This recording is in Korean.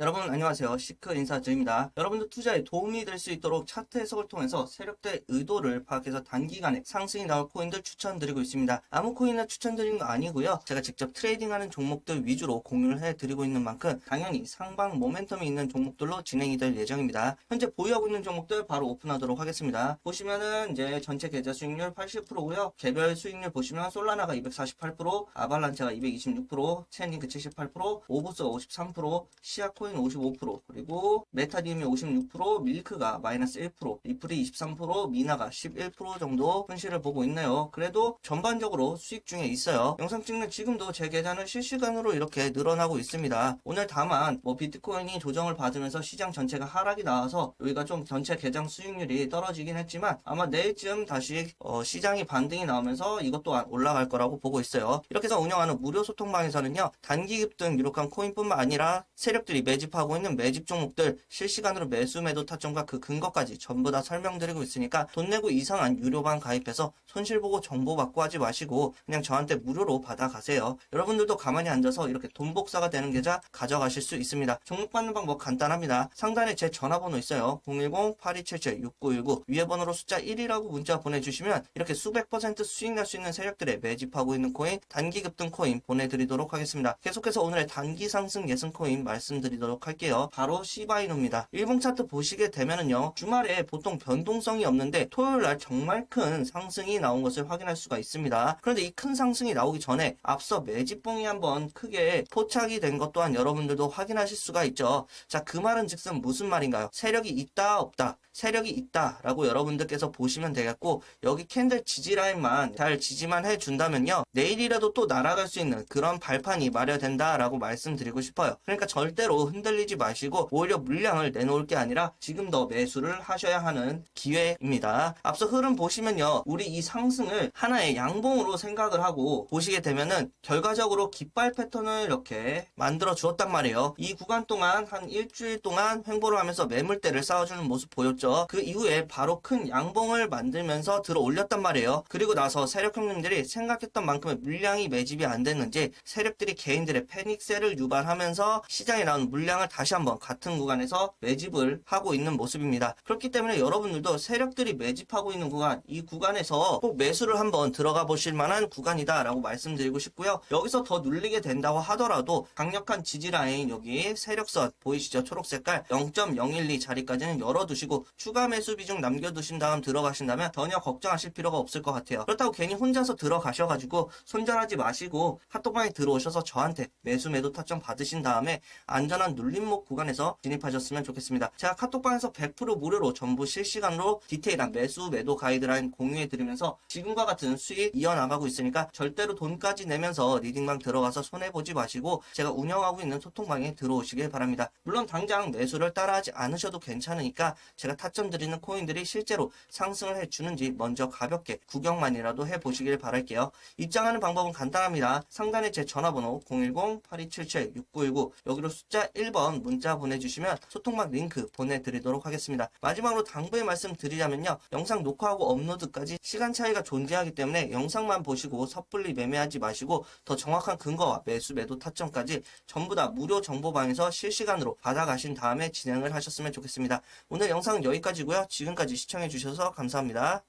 여러분 안녕하세요. 시크 인사드립니다. 여러분들 투자에 도움이 될 수 있도록 차트 해석을 통해서 세력들의 의도를 파악해서 단기간에 상승이 나올 코인들 추천드리고 있습니다. 아무 코인을 추천드리는 거 아니고요. 제가 직접 트레이딩하는 종목들 위주로 공유를 해드리고 있는 만큼 당연히 상방 모멘텀이 있는 종목들로 진행이 될 예정입니다. 현재 보유하고 있는 종목들 바로 오픈하도록 하겠습니다. 보시면은 이제 전체 계좌 수익률 80%고요. 개별 수익률 보시면 솔라나가 248%, 아발란체가 226%, 체인링크 78%, 오브스가 53%, 시아코인 55%, 그리고 메타디움이 56%, 밀크가 마이너스 1%, 리플이 23%, 미나가 11% 정도 손실을 보고 있네요. 그래도 전반적으로 수익 중에 있어요. 영상 찍는 지금도 제 계좌는 실시간으로 이렇게 늘어나고 있습니다. 오늘 다만 뭐 비트코인이 조정을 받으면서 시장 전체가 하락이 나와서 여기가 좀 전체 계장 수익률이 떨어지긴 했지만 아마 내일쯤 다시 어, 시장이 반등이 나오면서 이것도 아- 올라갈 거라고 보고 있어요. 이렇게 해서 운영하는 무료 소통방에서는요. 단기 급등 유력한 코인뿐만 아니라 세력들이 매 집하고 있는 매집 종목들 실시간으로 매수 매도 타점과 그 근거까지 전부 다 설명드리고 있으니까 돈 내고 이상한 유료방 가입해서 손실 보고 정보 받고 하지 마시고 그냥 저한테 무료로 받아가세요. 여러분들도 가만히 앉아서 이렇게 돈 복사가 되는 계좌 가져가실 수 있습니다. 종목 받는 방법 간단합니다. 상단에 제 전화번호 있어요. 010-8277-6919 위에 번호로 숫자 1이라고 문자 보내주시면 이렇게 수백 퍼센트 수익 날 수 있는 세력들에 매집하고 있는 코인 단기 급등 코인 보내드리도록 하겠습니다. 계속해서 오늘의 단기 상승 예승 코인 말씀드리도록 할게요. 바로 시바이노입니다. 일봉 차트 보시게 되면은요. 주말에 보통 변동성이 없는데 토요일 날 정말 큰 상승이 나온 것을 확인할 수가 있습니다. 그런데 이 큰 상승이 나오기 전에 앞서 매집봉이 한번 크게 포착이 된 것 또한 여러분들도 확인하실 수가 있죠. 자, 그 말은 즉슨 무슨 말인가요? 세력이 있다 없다. 세력이 있다라고 여러분들께서 보시면 되겠고 여기 캔들 지지 라인만 잘 지지만 해준다면요 내일이라도 또 날아갈 수 있는 그런 발판이 마련된다라고 말씀드리고 싶어요. 그러니까 절대로 흔들리지 마시고 오히려 물량을 내놓을 게 아니라 지금 더 매수를 하셔야 하는 기회입니다. 앞서 흐름 보시면요 우리 이 상승을 하나의 양봉으로 생각을 하고 보시게 되면은 결과적으로 깃발 패턴을 이렇게 만들어 주었단 말이에요. 이 구간 동안 한 일주일 동안 횡보를 하면서 매물대를 쌓아주는 모습 보였죠. 그 이후에 바로 큰 양봉을 만들면서 들어 올렸단 말이에요. 그리고 나서 세력 형님들이 생각했던 만큼의 물량이 매집이 안 됐는지 세력들이 개인들의 패닉세를 유발하면서 시장에 나온 물 량을 다시 한번 같은 구간에서 매집을 하고 있는 모습입니다. 그렇기 때문에 여러분들도 세력들이 매집하고 있는 구간, 이 구간에서 꼭 매수를 한번 들어가 보실 만한 구간이다라고 말씀드리고 싶고요. 여기서 더 눌리게 된다고 하더라도 강력한 지지 라인 여기 세력선 보이시죠? 초록 색깔 0.012 자리까지는 열어두시고 추가 매수 비중 남겨두신 다음 들어가신다면 전혀 걱정하실 필요가 없을 것 같아요. 그렇다고 괜히 혼자서 들어가셔가지고 손절하지 마시고 핫도방에 들어오셔서 저한테 매수 매도 타점 받으신 다음에 안전한 눌림목 구간에서 진입하셨으면 좋겠습니다. 제가 카톡방에서 100% 무료로 전부 실시간으로 디테일한 매수 매도 가이드라인 공유해 드리면서 지금과 같은 수익 이어나가고 있으니까 절대로 돈까지 내면서 리딩방 들어가서 손해보지 마시고 제가 운영하고 있는 소통방에 들어오시길 바랍니다. 물론 당장 매수를 따라하지 않으셔도 괜찮으니까 제가 타점 드리는 코인들이 실제로 상승을 해주는지 먼저 가볍게 구경만이라도 해보시길 바랄게요. 입장하는 방법은 간단합니다. 상단에 제 전화번호 010-8277-6919 여기로 숫자 1번 문자 보내주시면 소통방 링크 보내드리도록 하겠습니다. 마지막으로 당부의 말씀 드리자면요. 영상 녹화하고 업로드까지 시간 차이가 존재하기 때문에 영상만 보시고 섣불리 매매하지 마시고 더 정확한 근거와 매수 매도 타점까지 전부 다 무료 정보방에서 실시간으로 받아가신 다음에 진행을 하셨으면 좋겠습니다. 오늘 영상은 여기까지고요. 지금까지 시청해주셔서 감사합니다.